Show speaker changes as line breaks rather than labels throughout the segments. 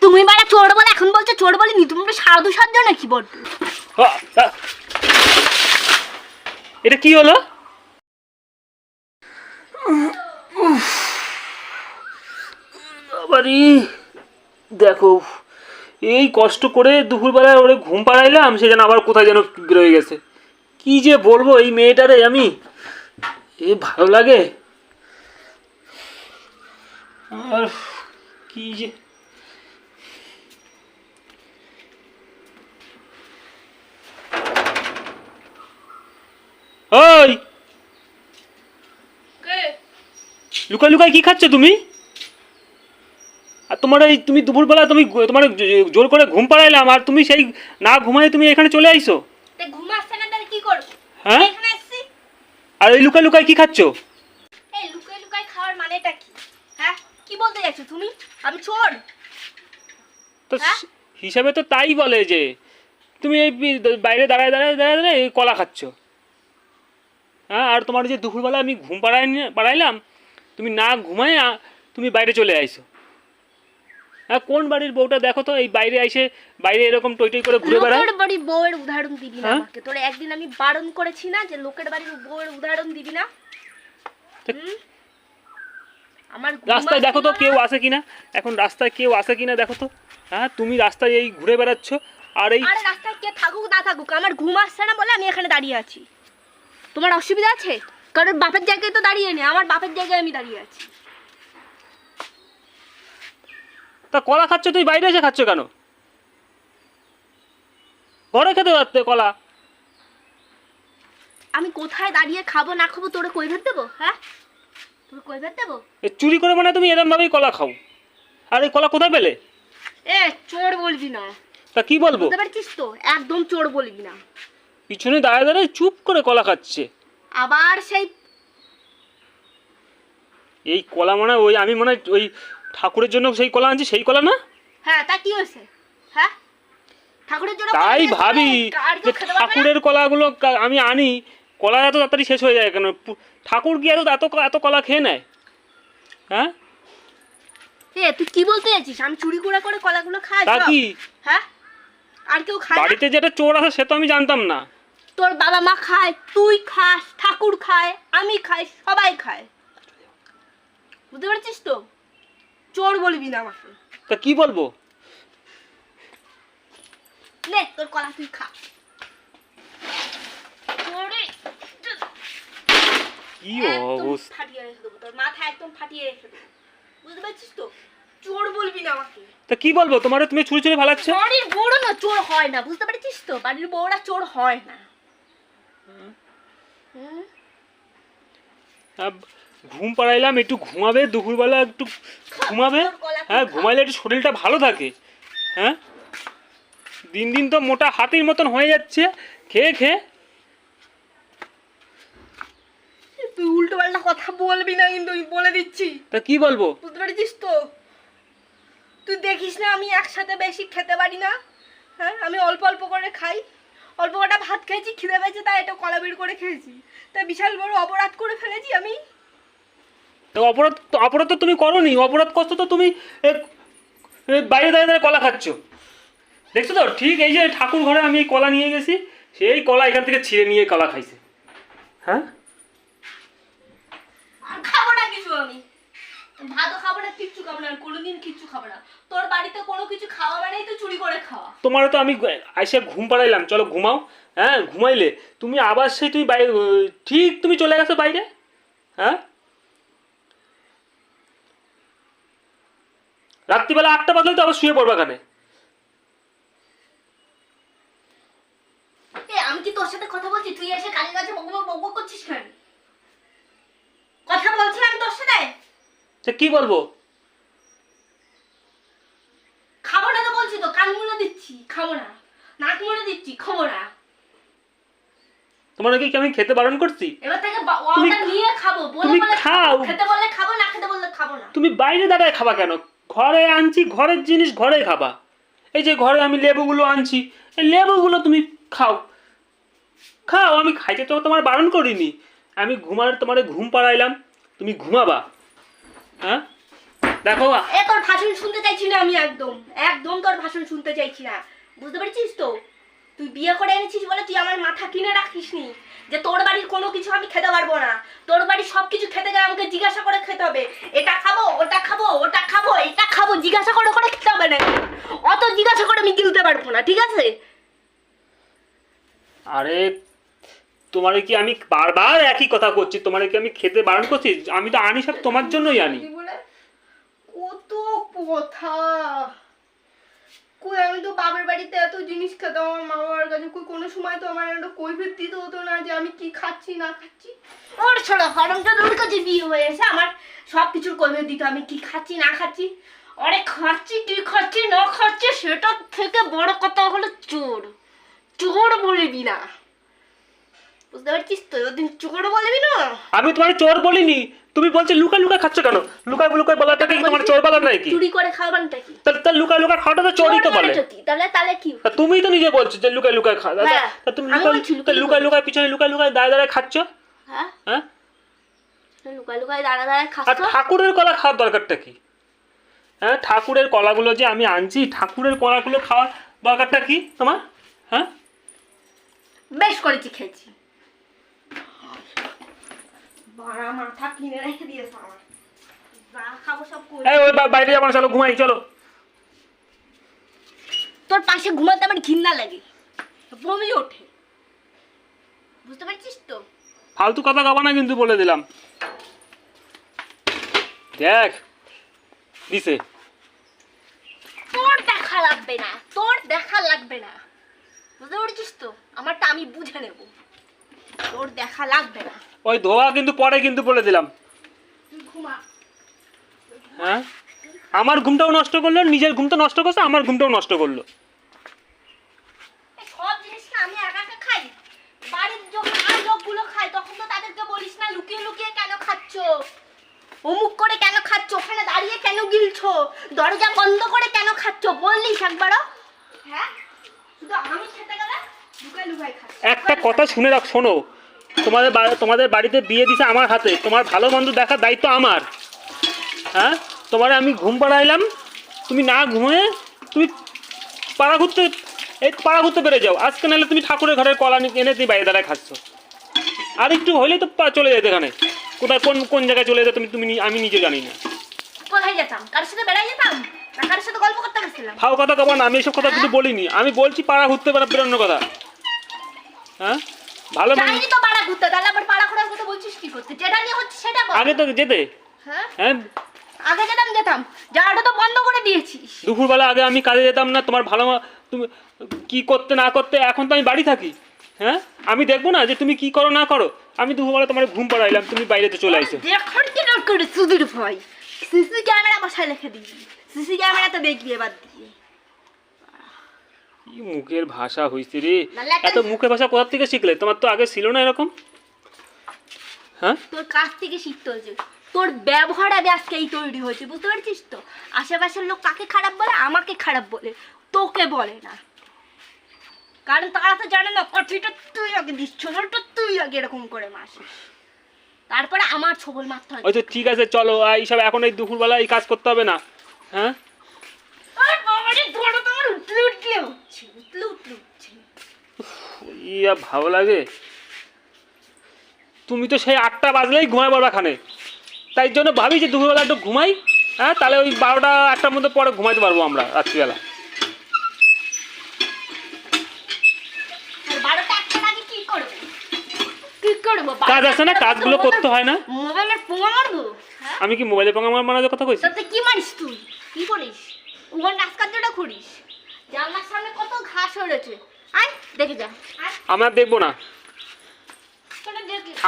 তুমি বাড়া চোর বলে এখন বলছো চোর বলিনি তুমি তো সাধু সাধ্য নাকি
আ। এটা কি হলো? বাবারি দেখো এই কষ্ট করে দুপুরবেলায় ওরে ঘুম পাড়াইলাম সে যেন আবার কোথায় যেন বেরোয় গেছে। কি যে বলব এই মেয়েটারে আমি? এ ভালো লাগে? আর কি যে ওই। লুকাই লুকাই কি খাচ্ছ তুমি? আর তোমার এই তুমি দুপুরবেলা তুমি তোমার জোর করে ঘুম পাড়াইলাম আর তুমি সেই না ঘুমাই তুমি এখানে চলে আইছো হ্যাঁ? আর এই লুকাই লুকাই কি খাচ্ছ?
এই লুকাই লুকাই খাওয়ার মানেটা কি? হ্যাঁ? কি বলতে যাচ্ছ তুমি? আমি চোর।
তো
হ্যাঁ?
হিসাবে তো তাই বলে যে তুমি এই বাইরে দাঁড়ায় দাঁড়ায় দাঁড়ায় দাঁড়ায় কলা খাচ্ছ। হ্যাঁ আর তোমার যে দুপুরবেলা আমি ঘুম পাড়াই পাড়াইলাম তুমি না ঘুমায় তুমি বাইরে চলে আইছো হ্যাঁ কোন বাড়ির বউটা দেখো তো এই বাইরে আইসে বাইরে এরকম টই টই করে ঘুরে বেড়ায়।
লোকের বাড়ি বউয়ের উদাহরণ দিবি না
হ্যাঁ?
আমাকে। তোরে একদিন আমি বারণ করেছি না যে লোকের বাড়ির বউয়ের উদাহরণ দিবি না? আমার
রাস্তায় দেখো তো কেউ আসে কিনা? এখন রাস্তায় কেউ আসে কিনা দেখো তো? হ্যাঁ তুমি রাস্তায় এই ঘুরে বেড়াচ্ছ আর এই
আরে রাস্তায় কে থাকুক না থাকুক আমার ঘুম আসছে না বলে আমি এখানে দাঁড়িয়ে আছি। তোমার অসুবিধা আছে? কারণ বাপের জায়গায় তো দাঁড়িয়ে নেই আমার বাপের জায়গায় আমি দাঁড়িয়ে আছি।
তা কলা খাচ্ছ তুই বাইরে এসে খাচ্ছ কেন? ঘরে খেতে পারতে কলা।
আমি কোথায় দাঁড়িয়ে খাব না খাব তোরে কই ভেত দেবো? হ্যাঁ? তোরে কই ভেত দেবো?
এ চুরি করে মানে তুমি এরম ভাবেই কলা খাও। আর এই কলা কোথায় পেলে?
এ চোর বলবি না।
তা কি বলব?
বুঝতে পারছিস তো? একদম চোর বলবি না।
পিছনে দাঁড়ায় দাঁড়ায় চুপ করে কলা খাচ্ছে।
আবার সেই
এই কলা মানে ওই আমি মনে ওই ঠাকুরের জন্য সেই কলা আনছি সেই কলা না?
হ্যাঁ তা কি হয়েছে? হ্যাঁ? ঠাকুরের জন্য
তাই ভাবি যে? ঠাকুরের কলাগুলো আমি আনি কলা এত তাড়াতাড়ি শেষ হয়ে যায় কেন? ঠাকুর কি এত এত এত কলা খেয়ে নেয়? হ্যাঁ?
এ তুই কি বলতে যাচ্ছিস আমি চুরি করে করে কলাগুলো খাই
তা কি?
হ্যাঁ? আর কেউ খায়
বাড়িতে যেটা চোর আছে সে তো আমি জানতাম না।
তোর বাবা মা খায় তুই খাস ঠাকুর খায় আমি খাই সবাই খায়। বুঝতে পারছিস তো? চোর বলবি না আমাকে।
তা কি বলব?
নে তোর কলা তুই খা।
কি অবস্থা?
ফাটিয়ে রেখে দেবো তোর মাথা একদম ফাটিয়ে রেখে দেবো। বুঝতে পারছিস তো? চোর বলবি না আমাকে।
তা কি বলব? তোমার তুমি ছুরি ছুরি ফেলাচ্ছ?
বাড়ির বড় না চোর হয় না বুঝতে পারছিস তো? বাড়ির বউরা চোর হয় না।
ঘুম পাড়াইলাম একটু ঘুমাবে দুপুরবেলা একটু ঘুমাবে। হ্যাঁ ঘুমাইলে একটু শরীরটা ভালো থাকে। হ্যাঁ? দিন দিন তো মোটা হাতির মতন হয়ে যাচ্ছে। খেয়ে খেয়ে।
তুই উল্টো পাল্টা কথা বলবি না কিন্তু বলে দিচ্ছি।
তা কি বলব?
বুঝতে পেরেছিস তো? তুই দেখিস না আমি একসাথে বেশি খেতে পারি না। হ্যাঁ আমি অল্প অল্প করে খাই। অল্প কটা ভাত খেয়েছি, খিদে পেয়েছে, তাই এটা কলা বের করে খেয়েছি। তাই বিশাল বড় অপরাধ করে ফেলেছি আমি।
তো অপরাধ অপরাধ তো তুমি করনি, অপরাধ করছ তো তুমি বাইরে দাঁড়িয়ে দাঁড়িয়ে কলা খাচ্ছ। দেখছ তো, ঠিক এই যে ঠাকুর ঘরে আমি কলা নিয়ে গেছি, সেই কলা এখান থেকে ছিঁড়ে নিয়ে কলা খাইছে। হ্যাঁ
আর খাব না কিছু আমি ভাতও খাব না কিচ্ছু খাব না কোনোদিন কিচ্ছু খাব না। তোর বাড়িতে কোনো কিছু খাওয়া মানেই তো চুরি করে খাওয়া।
তোমারও তো আমি আইসে ঘুম পাড়াইলাম। চলো ঘুমাও। হ্যাঁ ঘুমাইলে। তুমি আবার সেই তুমি বাইরে ঠিক তুমি চলে গেছো বাইরে? হ্যাঁ? রাত্রিবেলা আটটা বাজলে তো আবার শুয়ে পড়বা কানে
আমি কি তোর সাথে কথা বলছি? তুই এসে কানের কাছে বক বক বক বক করছিস কেন? কথা বলছি আমি তোর সাথে?
কি বলব
খাব না তো বলছি তো কান মুড়ে দিচ্ছি খাব না নাক মুড়ে দিচ্ছি খাব না
তোমার কি আমি খেতে বারণ করছি? তুমি- খাও।
খেতে বললে খাব না খেতে বললে খাব না।
তুমি বাইরে দাঁড়ায় খাবা কেন? ঘরে আনছি ঘরের জিনিস ঘরে খাবা। এই যে ঘরে আমি লেবুগুলো আনছি এই লেবুগুলো তুমি খাও। খাও আমি খাইতে তো তোমার বারণ করিনি। আমি ঘুমার তোমার ঘুম পাড়াইলাম তুমি ঘুমাবা। হ্যাঁ? দেখো
এ তোর ভাষণ শুনতে চাইছি না আমি একদম। একদম তোর ভাষণ শুনতে চাইছি না। বুঝতে পেরেছিস তো? তুই বিয়ে করে এনেছিস বলে তুই আমার মাথা কিনে রাখিস নি যে তোর বাড়ির কোনো কিছু আমি খেতে পারব না। তোর বাড়ির সব কিছু খেতে গেলে আমাকে জিজ্ঞাসা করে খেতে হবে। এটা খাব ওটা খাব ওটা খাব এটা খাব জিজ্ঞাসা করে করে খেতে হবে না অত জিজ্ঞাসা করে আমি গিলতে পারব না ঠিক আছে?
আরে তোমার কি আমি বারবার একই কথা করছি? তোমার কি আমি খেতে বারণ করছি? আমি তো আনি সব তোমার জন্যই আনি।
বলে? কত কথা। কই আমি তো বাবার বাড়িতে এত জিনিস খেতাম, আমার মা বাবার কাছে কই কোনো সময় তো আমার একটা কৈফিয়ত দিতে হতো না যে আমি কি খাচ্ছি, না খাচ্ছি। ওর ছোড়া হরমটা ওর কাছে বিয়ে হয়ে এসে আমার সব কিছুর কৈফিয়ত দিত আমি কি খাচ্ছি, না খাচ্ছি। আরে খাচ্ছি, কি খাচ্ছি, না খাচ্ছি সেটার থেকে বড় কথা হলো চোর। চোর বলবি না। বুঝতে পারছিস তো? ওদিন চোর বলবি না?
আমি তোমার চোর বলিনি। তুমি বলছো লুকা লুকা খাচ্ছ কেন? লুকাই লুকাই বলাটাকে কি? তোমার চোর বলা নাকি
চুরি করে খাওয়ানটা কি?
তাহলে লুকা লুকা খাওয়াটা তো চোরই তো বলে।
তাহলে তাহলে কি?
তা তুমিই তো নিজে বলছো যে লুকাই লুকাই খা তা-
হ্যাঁ,
তুমি লুকাই
বলছি লুকাই
লুকাই লুকাই পিছনে লুকাই লুকাই দাঁড়ায় দাঁড়ায় খাচ্ছ?
হ্যাঁ।
হ্যাঁ?
লুকাই লুকাই দাঁড়া দাঁড়ায়
আর ঠাকুরের কলা খাওয়ার দরকারটা কি? হ্যাঁ ঠাকুরের কলাগুলো যে আমি আনছি ঠাকুরের কলাগুলো খাওয়ার দরকারটা কি তোমার? হ্যাঁ?
বেশ করেছি খেয়েছি। বাড়া মাথা কিনে রেখে দিয়েছে আমার। যা খাব সব করে
এই ওই বাইরে যাব না, চলো ঘুমাই চলো।
তোর পাশে ঘুমাতে আমার ঘৃণা লাগে। বমি ওঠে। বুঝতে পারছিস তো?
ফালতু কথা গাবা না কিন্তু বলে দিলাম। দেখ দিছে।
তোর দেখা লাগবে না তোর দেখা লাগবে না। বুঝতে পারছিস তো? আমারটা আমি বুঝে নেব। তোর দেখা লাগবে না।
ওই ধোয়া কিন্তু পরে কিন্তু বলে দিলাম। হ্যাঁ? আমার ঘুমটাও নষ্ট করল নিজের ঘুমটা নষ্ট করছে আমার ঘুমটাও নষ্ট করল।
সব জিনিস না আমি একা একা খাই? বাড়ির যখন লোকগুলো খায় তখন তো তাদেরকে বলিস না লুকিয়ে লুকিয়ে কেন খাচ্ছ? অমুক করে কেন খাচ্ছ? ওখানে দাঁড়িয়ে কেন গিলছো? দরজা বন্ধ করে কেন খাচ্ছ? একবারও। হ্যাঁ? শুধু আমি খেতে গেলে লুকাই লুকাই খাচ্ছ।
একটা কথা শুনে রাখ শোনো। তোমাদের তোমাদের বাড়িতে বিয়ে দিছে আমার হাতে। তোমার ভালো মন্দ দেখার দায়িত্ব আমার। হ্যাঁ? তোমার আমি ঘুম পাড়াইলাম। তুমি না ঘুমিয়ে তুমি পাড়া ঘুরতে এই পাড়া ঘুরতে বেড়ে যাও। আজকে নাহলে তুমি ঠাকুরের ঘরের কলা এনে তুমি বাইরে দাঁড়ায় খাচ্ছ। আর একটু হইলেই তো পা- চলে যেতে এখানে। কোথায় কোন কোন জায়গায় চলে যেতে তুমি তুমি আমি নিজে জানি না।
কোথায় যেতাম? কার সাথে বেড়াই যেতাম? কার সাথে গল্প করতে গেছিলাম?
ফাও কথা কবা না আমি এসব কথা কিন্তু বলিনি। আমি বলছি পাড়া ঘুরতে বেড়া বেরোনোর কথা। হ্যাঁ? ভালো
যাইনি তো পাড়া ঘুরতে তাহলে আবার পাড়া ঘোরার কথা বলছিস কি করতে? যেটা নিয়ে হচ্ছে সেটা বল।
আগে তো যেতে।
হ্যাঁ?
হ্যাঁ?
আগে যেতাম যেতাম। যাওয়াটা তো বন্ধ করে দিয়েছিস।
দুপুরবেলা আগে আমি কাজে যেতাম না তোমার ভালো তুমি কি করতে না করতে এখন তো আমি বাড়ি থাকি। হ্যাঁ? আমি দেখব না যে তুমি কি করো না করো। আমি দুপুরবেলা তোমার ঘুম পাড়াইলাম তুমি বাইরে বাইরেতে চলে আইছো।
দেখার কি দরকার সুধীর ভাই? সিসি ক্যামেরা বসায় রেখে দিবি। সিসি ক্যামেরা তো দেখবি এবার
কি মুখের ভাষা হইছে রে? এত মুখের ভাষা কোথা থেকে শিখলে? তোমার তো আগে ছিল না এরকম? হ্যাঁ?
তোর কাছ থেকে শিখতে হয়েছে। তোর ব্যবহার আগে আজকে এই তৈরি হয়েছে বুঝতে পারছিস তো? আশেপাশের লোক কাকে খারাপ বলে? আমাকে খারাপ বলে। তোকে বলে না। কারণ তারা তো জানে না কঠিটা তুই আগে দিস ছোবলটা তুই আগে এরকম করে মাসিস তারপরে আমার ছোবল মারতে হয়।
তো ঠিক আছে চলো এইসব এখন এই দুপুরবেলা এই কাজ করতে হবে না। হ্যাঁ?
ধরো তোমার উতলে উতলে উঠছে উতলে উতলে উঠছে
ইয়া ভালো লাগে। তুমি তো সেই আটটা বাজলেই ঘুমাই পড়বা খানে। তাই জন্য ভাবি যে দুপুরবেলা একটু ঘুমাই হ্যাঁ তাহলে ওই বারোটা একটার মধ্যে পরে ঘুমাইতে পারব আমরা রাত্রিবেলা। কাজ আছে না? কাজগুলো করতে হয় না?
মোবাইলের পোঙা মারবো হ্যাঁ?
আমি কি মোবাইলে পাঙ্গা মারার কথা কইছি?
কি মারিস তুই? কি করিস? উমর নাচ কার্যটা করিস? জানলার সামনে কত ঘাস হয়েছে। আয় দেখে যা।
আমরা দেখব না।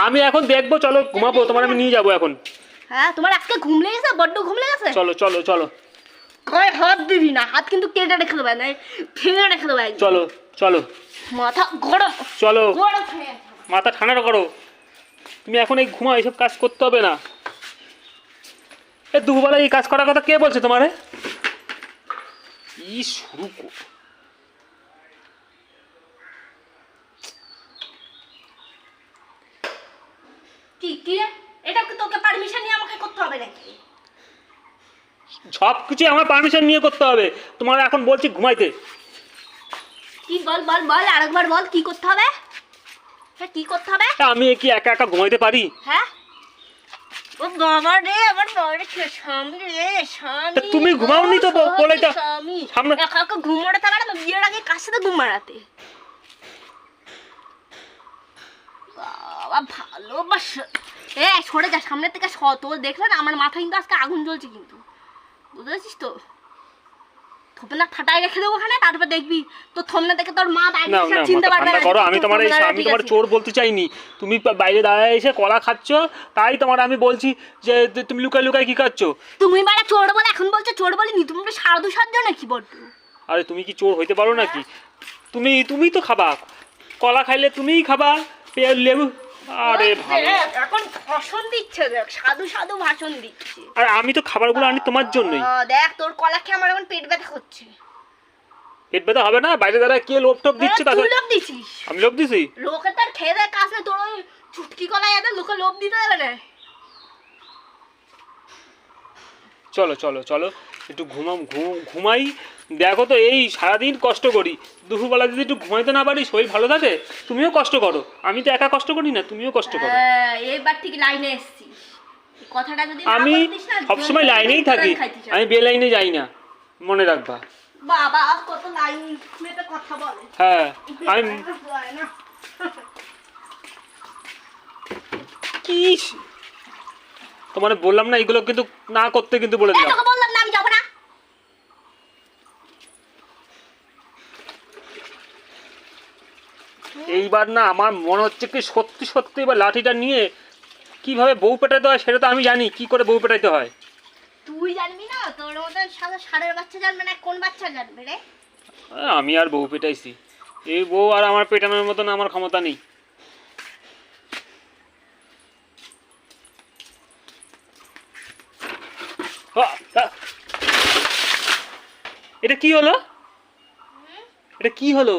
আমি এখন দেখব চলো ঘুমাবো তোমার আমি নিয়ে যাব এখন।
হ্যাঁ তোমার আজকে ঘুম লেগেছে বড্ড ঘুম লেগেছে?
চলো চলো চলো।
কয় হাত দিবি না হাত কিন্তু কেটে রেখে দেবে না ভেঙে রেখে দেবে
চলো চলো।
মাথা গরম।
চলো। মাথা ঠান্ডা করো। তুমি এখন এই ঘুমাও এইসব কাজ করতে হবে না। এ দুপুরবেলা এই কাজ করার কথা কে বলছে তোমারে? ই শুরু কর-
কি কি এটা কি তোকে পারমিশন নিয়ে আমাকে করতে হবে নাকি?
সব কিছু আমার পারমিশন নিয়ে করতে হবে। তোমার এখন বলছি ঘুমাইতে।
কি বল বল বল আরেকবার বল কি করতে হবে? হ্যাঁ কি করতে হবে?
আমি কি একা একা ঘুমাইতে পারি?
হ্যাঁ? ও বাবা রে আমার বাবারে কে স্বামী রে স্বামী
তুমি ঘুমাওনি তো।
স্বামী।
সামনে-
বিয়ের আগে কার সাথে ঘুম বাবা ভালোবাসা। এ সরে যা সামনে থেকে সর তোর দেখলে না আমার মাথা কিন্তু আজকে আগুন জ্বলছে কিন্তু। বুঝতে পারছিস তো? থোপে না ফাটাই রেখে দেবো ওখানে তারপর দেখবি তোর থমনে দেখে তোর মা বাইরে এসে চিনতে পারবে না
করো আমি তোমার এই আমি তোমার চোর বলতে চাইনি। তুমি বাইরে দাঁড়ায় এসে কলা খাচ্ছ তাই তোমার আমি বলছি যে তুমি লুকায় লুকায় কি খাচ্ছ?
তুমি বাড়া চোর বলে এখন বলছো চোর বলিনি তুমি তো সাধু সাধ্য নাকি বড্ড?
আরে তুমি কি চোর হইতে পারো নাকি? তুমি তুমি তো খাবা। কলা খাইলে তুমিই খাবা লেবু আরে ভালো।
এখন ভাষণ দিচ্ছে দেখ সাধু সাধু ভাষণ দিচ্ছে।
আর আমি তো খাবারগুলো আনি তোমার জন্যই।
দেখ তোর কলা খেয়ে আমার এখন পেট ব্যথা করছে।
পেট ব্যথা হবে না? বাইরে দাঁড়ায় কে লোভ টোপ দিচ্ছে
লোভ দিছিস?
আমি লোভ দিছি?
লোকে তার খেয়ে দেয় কাজ তোর ওই চুটকি কলা লোকে লোভ দিতে না।
চলো চলো চলো একটু ঘুমাম ঘুম ঘুমাই। দেখো তো এই সারাদিন কষ্ট করি। দুপুরবেলা যদি একটু ঘুমাইতে না পারি শরীর ভালো থাকে তুমিও কষ্ট করো। আমি তো একা কষ্ট করি না তুমিও কষ্ট করো।
হ্যাঁ, এইবার ঠিক লাইনে কথাটা যদি
আমি সবসময় লাইনেই থাকি। আমি বে লাইনে যাই না মনে রাখবা।
বাবা কত লাইন কথা বলে।
হ্যাঁ আমি কি তোমার বললাম না এগুলো কিন্তু না করতে কিন্তু বলে দিলাম।
বললাম না আমি যাব না।
এইবার না আমার মনে হচ্ছে কি সত্যি সত্যি এবার লাঠিটা নিয়ে কীভাবে বউ পেটাতে হয় সেটা তো আমি জানি কি করে বউ পেটাইতে হয়?
তুই জানবি না? তোর মতন সাদা ষাঁড়ের বাচ্চা জানবে না কোন বাচ্চা জানবে রে?
আমি আর বউ পেটাইছি। এই বউ আর আমার পেটানোর মতন আমার ক্ষমতা নেই। এটা কি হলো? এটা কি হলো?